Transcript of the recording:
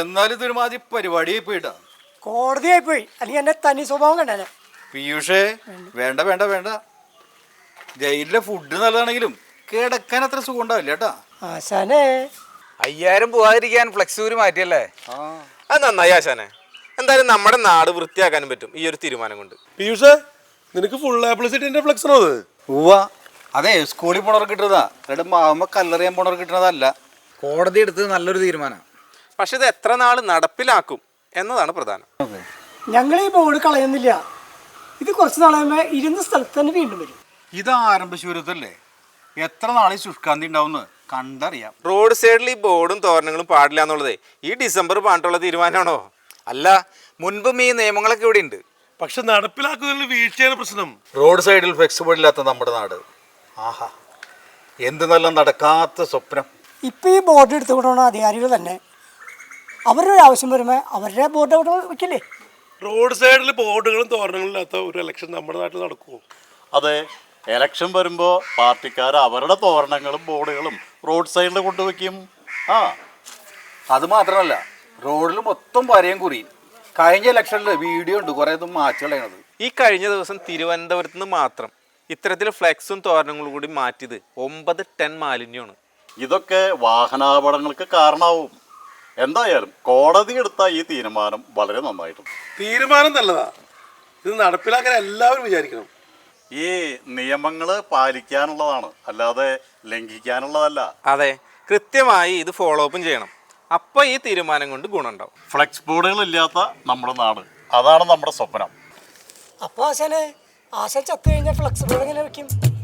എന്നാലും ഇതൊരുമാതിരി പരിപാടിയായി പോയിട്ടാ കോടതിയായി പോയി. അല്ലെങ്കിൽ എന്റെ തനി സ്വഭാവം കണ്ടേ പീയൂഷേ വേണ്ട. വേണ്ട വേണ്ട ജയിലിലെ ഫുഡ് നല്ലതാണെങ്കിലും കിടക്കാൻ അത്ര സുഖം ഉണ്ടാവില്ല കേട്ടാ ആശാനെ അയ്യായിരം പോവാതിരിക്കാൻ ഫ്ലെക്സ് ഊരി മാറ്റിയല്ലേ? അത് നന്നായി ആശാനെ എന്തായാലും നമ്മുടെ നാട് വൃത്തിയാക്കാനും പറ്റും ഈ ഒരു തീരുമാനം കൊണ്ട്. പീയൂഷേ നിനക്ക് ഫുൾ ആപ്ലിസിറ്റിന്റെ ഫ്ലെക്സ് ആണോ അത്? ഉവ്വ. അതെ സ്കൂളിൽ പോണവർക്ക് കിട്ടുന്നതാ. രണ്ട് മാവുമ്പോ കല്ലറിയാൻ പോണവർക്ക് കിട്ടുന്നതല്ല. കോടതി എടുത്തത് നല്ലൊരു തീരുമാനം. പക്ഷെ ഇത് എത്ര നാൾ നടപ്പിലാക്കും എന്നതാണ് പ്രധാനം. ഞങ്ങൾ ഈ ബോർഡ് കളയുന്നില്ല. ഇത് കുറച്ച് നാളെ ഇരുന്ന സ്ഥലത്ത് തന്നെ വീണ്ടും വരും. ഇത് ആരംഭശൂരത്തല്ലേ എത്ര നാളീ ശുഷ്കാന്തി ഉണ്ടാവുമെന്ന് കണ്ടറിയാം. റോഡ് സൈഡിൽ ഈ ബോർഡും തോരണങ്ങളും പാടില്ല എന്നുള്ളത്. ഈ ഡിസംബർ പാണ്ടുള്ള തീരുമാനമാണോ? അല്ല മുൻപും ഈ നിയമങ്ങളൊക്കെ ഇവിടെ ഉണ്ട്. പക്ഷെ നടപ്പിലാക്കുന്നതിൽ വീഴ്ചയാണ് പ്രശ്നം. റോഡ് സൈഡിൽ ഫ്ലെക്സിബിൾ ഇല്ലാത്ത നമ്മുടെ നാട്. ആഹാ. എന്ത് നല്ല നടക്കാത്ത സ്വപ്നം. ഇപ്പൊ ഈ ബോർഡ് എടുത്തുകൊണ്ടുള്ള അധികാരികൾ തന്നെ അവരുടെ ഒരു ആവശ്യം വരുമ്പോൾ അവരുടെ ബോർഡ് അവിടെ വെക്കില്ലേ? റോഡ് സൈഡിൽ ബോർഡുകളും തോരണങ്ങളും ഇല്ലാത്ത ഒരു ഇലക്ഷൻ നമ്മുടെ നാട്ടിൽ നടക്കുമോ അതെ. എലക്ഷൻ വരുമ്പോൾ പാർട്ടിക്കാർ അവരുടെ തോരണങ്ങളും ബോർഡുകളും റോഡ് സൈഡിൽ കൊണ്ടുവയ്ക്കും ആ. അത് മാത്രമല്ല റോഡിൽ മൊത്തം വരയും കുറി. കഴിഞ്ഞ ഇലക്ഷനിൽ വീഡിയോ ഉണ്ട് കുറേ കളയണത്. ഈ കഴിഞ്ഞ ദിവസം തിരുവനന്തപുരത്ത് നിന്ന് മാത്രം ഇത്തരത്തിൽ ഫ്ലെക്സും തോരണങ്ങളും കൂടി മാറ്റിയത് ഒമ്പത് ടൺ മാലിന്യമാണ്. ഇതൊക്കെ വാഹനാപകടങ്ങൾക്ക് കാരണമാവും എന്തായാലും കോടതി എടുത്ത ഈ തീരുമാനം വളരെ നന്നായിട്ടുണ്ട്. തീരുമാനം നല്ലതാ. ഇത് നടപ്പിലാക്കാൻ എല്ലാവരും വിചാരിക്കണം. ഈ നിയമങ്ങൾ പാലിക്കാനുള്ളതാണ്. അല്ലാതെ ലംഘിക്കാനുള്ളതല്ല. അതെ. കൃത്യമായി ഇത് ഫോളോ അപ്പും ചെയ്യണം. അപ്പോൾ ഈ തീരുമാനം കൊണ്ട് ഗുണമുണ്ടാവും. ഫ്ലെക്സ് ബോർഡുകൾ ഇല്ലാത്ത നമ്മുടെ നാട്. അതാണ് നമ്മുടെ സ്വപ്നം. അപ്പോൾ ആശാനെ ആശാൻ ചത്തു കഴിഞ്ഞാൽ ഫ്ലെക്സ് ബോർഡ് എങ്ങനെ വെക്കും?